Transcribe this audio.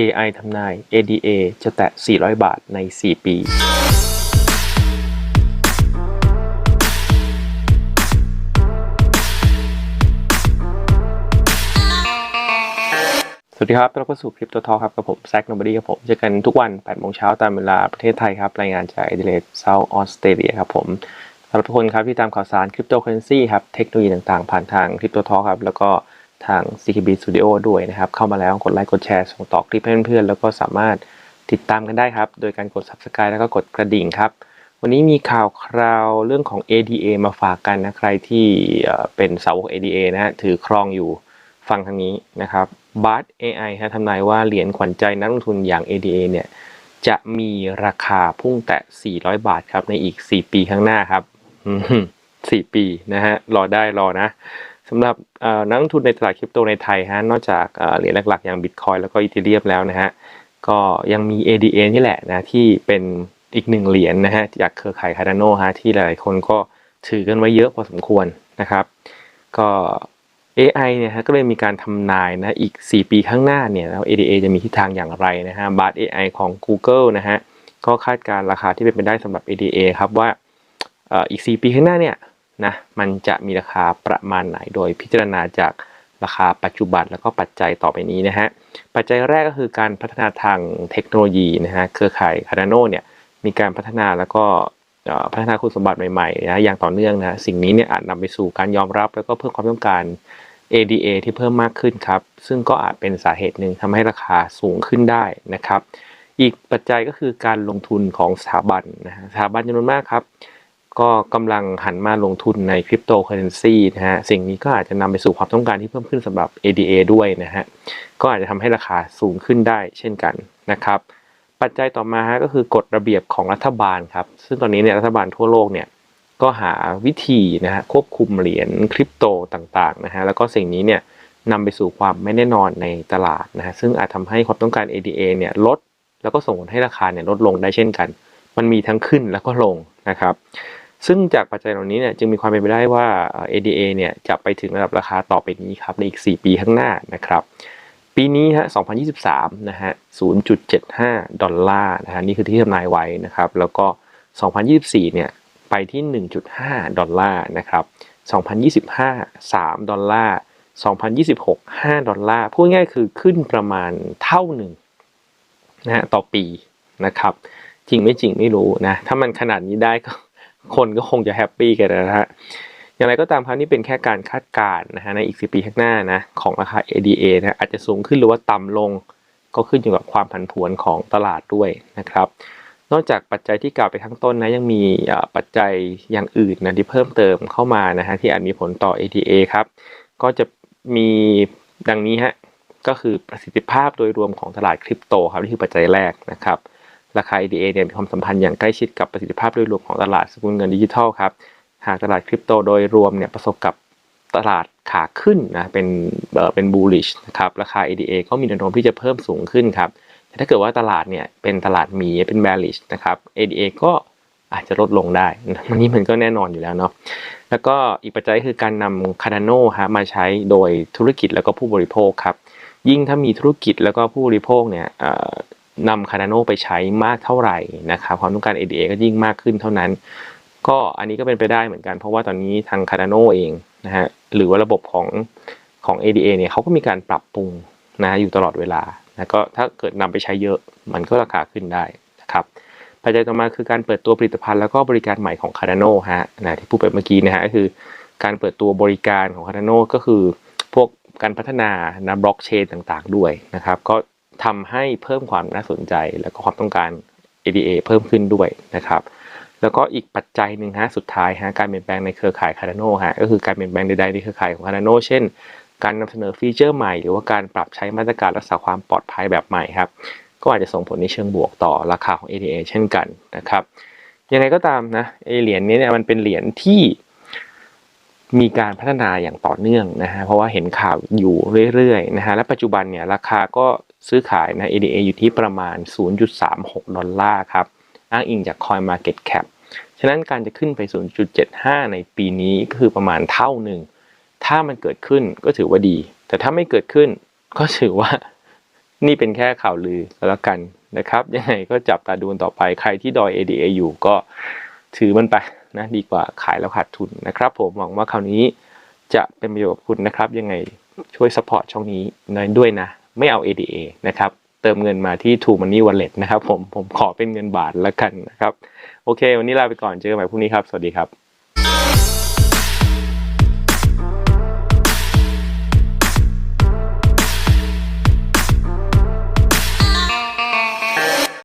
AI ทำนาย ADA จะแตะ 400 บาทใน 4 ปี สวัสดีครับต้อนรับเข้าสู่คลิปตัวทอครับกับผมแซคโนบอดี้ครับผม เจอกันทุกวัน 8 โมงเช้าตามเวลาประเทศไทยครับ รายงานจากเอเดเลดเซาท์ออสเตรเลียครับผมสำหรับทุกคนครับที่ตามข่าวสารคริปโตเคอเรนซีครับ เทคโนโลยีต่างๆ ผ่านทางคริปโตทอครับ แล้วก็ ทาง CKB Studio ด้วยนะครับ เข้ามาแล้วกดไลค์กดแชร์ส่งต่อคลิปให้เพื่อนๆ แล้วก็สามารถติดตามกันได้ครับ โดยการกด Subscribe แล้วก็กดกระดิ่งครับ วันนี้มีข่าวคราวเรื่องของ ADA มาฝากกันนะ ใครที่เป็นสาวก ADA นะฮะถือครองอยู่ฟังทางนี้นะครับ BART AI ฮะทำนายว่าเหรียญขวัญใจนักลงทุนอย่าง ADA เนี่ยจะมีราคาพุ่งแตะ 400 บาทครับ ในอีก 4 ปีข้างหน้าครับ 4 ปีนะฮะ รอได้รอนะ สำหรับนักลงทุนในตลาดคริปโตในไทยฮะนอกจากเหรียญหลักๆ อย่าง Bitcoin แล้วก็ Ethereum แล้วนะฮะก็ยังมี ADA นี่แหละนะที่เป็นอีกหนึ่งเหรียญนะฮะจากเครือข่าย Cardano ฮะที่หลายๆคนก็ถือกันไว้เยอะพอสมควรนะครับก็ AI เนี่ยฮะก็เลยมีการทำนายนะอีก 4 ปีข้างหน้าเนี่ยแล้ว ADA จะมีทิศทางอย่างไรนะฮะ BART AI ของ Google นะฮะก็คาดการณ์ราคาที่เป็นไปได้สำหรับ ADA ครับว่าอีก 4 ปีข้างหน้าเนี่ย นะมันจะมีราคาประมาณไหนโดยพิจารณาจากราคาปัจจุบันแล้วก็ปัจจัยต่อไปนี้นะฮะปัจจัยแรกก็คือการพัฒนาทางเทคโนโลยีนะฮะเครือข่าย Cardano เนี่ยมีการพัฒนาแล้วก็พัฒนาคุณสมบัติใหม่ๆนะอย่างต่อเนื่องนะสิ่งนี้เนี่ยอาจนำไปสู่การยอมรับ แล้วก็เพิ่มความต้องการ ADA ที่เพิ่มมากขึ้นครับ ซึ่งก็อาจเป็นสาเหตุหนึ่งทำให้ราคาสูงขึ้นได้นะครับ อีกปัจจัยก็คือการลงทุนของสถาบันนะฮะสถาบันจำนวนมากครับ ก็กำลังหันมาลงทุนในคริปโตเคอเรนซีนะฮะ สิ่งนี้ก็อาจจะนำไปสู่ความต้องการที่เพิ่มขึ้นสำหรับ ADA ด้วยนะฮะ ก็อาจจะทำให้ราคาสูงขึ้นได้เช่นกันนะครับ ปัจจัยต่อมาฮะก็คือกฎระเบียบของรัฐบาลครับ ซึ่งตอนนี้เนี่ยรัฐบาลทั่วโลกเนี่ยก็หาวิธีนะฮะควบคุมเหรียญคริปโตต่างๆนะฮะ แล้วก็สิ่งนี้เนี่ยนำไปสู่ความไม่แน่นอนในตลาดนะฮะ ซึ่งอาจทำให้ความต้องการ ADA เนี่ยลด แล้วก็ส่งผลให้ราคาเนี่ยลดลงได้เช่นกัน มันมีทั้งขึ้นแล้วก็ลงนะครับ ซึ่งจากปัจจัยเหล่านี้เนี่ยจึงมีความเป็นไปได้ว่า ADA เนี่ยจะไปถึงระดับราคาต่อไปนี้ครับในอีก 4 ปีข้างหน้านะครับปีนี้ฮะ 2023 นะฮะ 0.75 ดอลลาร์นะฮะ นี่คือที่ทำนายไว้นะครับ แล้วก็ 2024 เนี่ย ไปที่ 1.5 ดอลลาร์นะครับ 2025 3 ดอลลาร์ 2026 5 ดอลลาร์ พูดง่ายคือขึ้นประมาณเท่าหนึ่งนะฮะต่อปีนะครับ จริงไม่จริงไม่รู้นะ ถ้ามันขนาดนี้ได้ก็ คนก็คงจะแฮปปี้กันนะฮะอย่างไรก็ตามครับนี่เป็นแค่การคาดการณ์นะฮะในอีกสิปีข้างหน้านะของราคา ADA นะอาจจะสูงขึ้นหรือว่าต่ำลง ก็ขึ้นอยู่กับความผันผวนของตลาดด้วยนะครับ นอกจากปัจจัยที่กล่าวไปข้างต้นนะยังมีปัจจัยอย่างอื่นนะที่เพิ่มเติมเข้ามานะฮะที่อาจมีผลต่อ ADA ครับก็จะมีดังนี้ฮะก็คือประสิทธิภาพโดยรวมของตลาดคริปโตครับนี่คือปัจจัยแรกนะครับ ราคา ADA เนี่ยมีความสัมพันธ์อย่างใกล้ชิดกับประสิทธิภาพโดยรวมของตลาดสกุลเงินดิจิทัลครับหากตลาดคริปโตโดยรวมเนี่ยประสบกับตลาดขาขึ้นนะเป็นเป็น bullish นะครับราคา ADA ก็มีแนวโน้มที่จะเพิ่มสูงขึ้นครับแต่ถ้าเกิดว่าตลาดเนี่ยเป็นตลาดหมีเป็น bearish นะครับ ADA ก็อาจจะลดลงได้นะมันนี้มันก็แน่นอนอยู่แล้วเนาะแล้วก็อีกปัจจัยคือการนำ Cardano ฮะมาใช้โดยธุรกิจแล้วก็ผู้บริโภคครับยิ่งถ้ามีธุรกิจแล้วก็ผู้บริโภคเนี่ย นำ Cardano ไปใช้มากเท่าไหร่นะครับความต้องการ ADA ก็ยิ่งมากขึ้นเท่านั้น ก็อันนี้ก็เป็นไปได้เหมือนกัน เพราะว่าตอนนี้ทาง Cardano เองนะฮะหรือว่าระบบของของ ADA เนี่ยเขาก็มีการปรับปรุงนะฮะอยู่ตลอดเวลานะก็ถ้าเกิดนำไปใช้เยอะมันก็ราคาขึ้นได้นะครับปัจจัยต่อมาคือการเปิดตัวผลิตภัณฑ์แล้วก็บริการใหม่ของ Cardano ฮะนะที่พูดไปเมื่อกี้นะฮะก็คือการเปิดตัวบริการของ Cardano ก็คือพวกการพัฒนานะบล็อกเชนต่างๆ ด้วยนะครับ ก็ ทำให้เพิ่มความน่าสนใจ แล้วก็ความต้องการ ADA เพิ่มขึ้นด้วยนะครับ แล้วก็อีกปัจจัยหนึ่งฮะสุดท้ายฮะการเปลี่ยนแปลงในเครือข่าย Cardano ฮะก็คือการเปลี่ยนแปลงใดๆในเครือข่ายของ Cardano เช่น การนำเสนอฟีเจอร์ใหม่ หรือว่าการปรับใช้มาตรการรักษาความปลอดภัยแบบใหม่ครับก็อาจจะส่งผลในเชิงบวกต่อราคาของ ADA เช่นกันนะครับยังไงก็ตามนะไอเหรียญนี้เนี่ยมันเป็นเหรียญที่มีการพัฒนาอย่างต่อเนื่องนะฮะเพราะว่าเห็นข่าวอยู่เรื่อยๆนะฮะและปัจจุบันเนี่ยราคาก็ ซื้อขายนะ ADA อยู่ที่ประมาณ 0.36 ดอลลาร์ครับ อ้างอิงจาก Coin Market Cap ฉะนั้นการจะขึ้นไป 0.75 ในปีนี้ก็คือประมาณเท่าหนึ่ง ถ้ามันเกิดขึ้นก็ถือว่าดี แต่ถ้าไม่เกิดขึ้นก็ถือว่านี่เป็นแค่ข่าวลือแล้วกันนะครับ ยังไงก็จับตาดูนต่อไปใครที่ดอย ADA อยู่ก็ถือมันไปนะดีกว่าขายแล้วขาดทุนนะครับ ผมหวังว่าคราวนี้จะเป็นประโยชน์กับคุณนะครับ ยังไงช่วยสปอร์ตช่องนี้หน่อยด้วยนะ ไม่เอา ADA นะครับ เติมเงินมาที่ True Money Wallet นะครับผม ผมขอเป็นเงินบาทแล้วกันนะครับ โอเค วันนี้ลาไปก่อน เจอกันใหม่พรุ่งนี้ครับ สวัสดีครับ